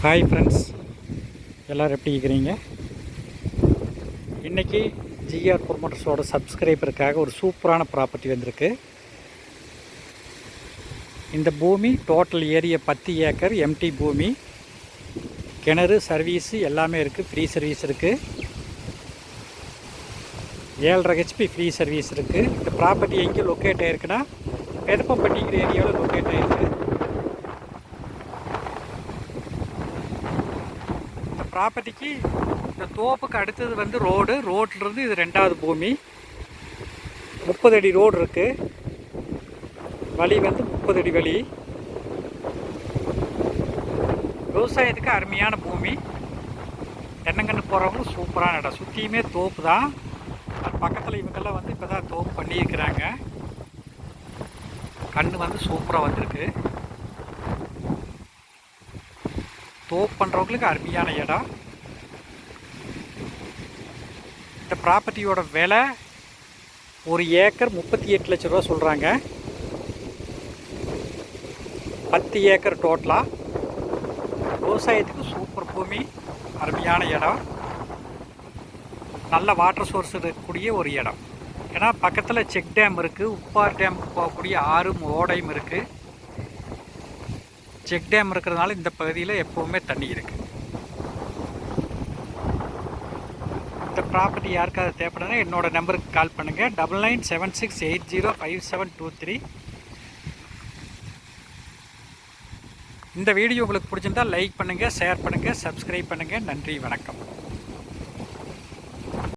Hi friends எல்லோரும் எப்படி இருக்கிறீங்க? இன்றைக்கி ஜிஆர் ப்ரொமோட்டர்ஸோட சப்ஸ்கிரைபருக்காக ஒரு சூப்பரான ப்ராப்பர்ட்டி வந்திருக்கு. இந்த பூமி டோட்டல் ஏரியா பத்து ஏக்கர் எம்டி பூமி. கிணறு சர்வீஸு எல்லாமே இருக்குது ஃப்ரீ சர்வீஸ் இருக்குது ஏழரை ஹெச்பி ஃப்ரீ சர்வீஸ் இருக்குது இந்த ப்ராப்பர்ட்டி எங்கே லொக்கேட் ஆகிருக்குன்னா பெருப்பம்பட்டிங்கிற ஏரியாவில் லொக்கேட் ஆகிருக்கு ப்ராப்பர்ட்டிக்கு இந்த தோப்புக்கு அடுத்தது வந்து ரோடு ரோட்லேருந்து இது ரெண்டாவது பூமி. முப்பது அடி ரோடு இருக்குது வழி வந்து முப்பது அடி வழி. விவசாயத்துக்கு அருமையான பூமி. தென்னங்கன்று போகிறவங்களும் சூப்பரான இடம் சுற்றியுமே தோப்பு தான். அது பக்கத்தில் இவங்கெல்லாம் வந்து இப்போ தான் தோப்பு பண்ணியிருக்கிறாங்க. கன்று வந்து சூப்பராக வந்திருக்கு. தோப் பண்ணுறவங்களுக்கு அருமையான இடம். இந்த ப்ராப்பர்ட்டியோட விலை ஒரு ஏக்கர் முப்பத்தி எட்டு லட்ச ரூபா சொல்கிறாங்க பத்து ஏக்கர் டோட்டலாக விவசாயத்துக்கு சூப்பர் பூமி அருமையான இடம். நல்ல வாட்டர் சோர்ஸ் இருக்கக்கூடிய ஒரு இடம். ஏன்னா பக்கத்தில் செக் டேம் இருக்குது உப்பார் டேமுக்கு போகக்கூடிய ஆறும் ஓடையும் இருக்குது செக் டேம் இருக்கிறதுனால இந்த பகுதியில் எப்போவுமே தண்ணி இருக்குது இந்த ப்ராப்பர்ட்டி யாருக்காவது தேவைப்படுதுன்னா என்னோடய நம்பருக்கு கால் பண்ணுங்கள் double nine seven six eight zero five seven two three இந்த வீடியோ உங்களுக்கு பிடிச்சிருந்தால் லைக் பண்ணுங்கள் ஷேர் பண்ணுங்கள் சப்ஸ்கிரைப் பண்ணுங்கள் நன்றி வணக்கம்.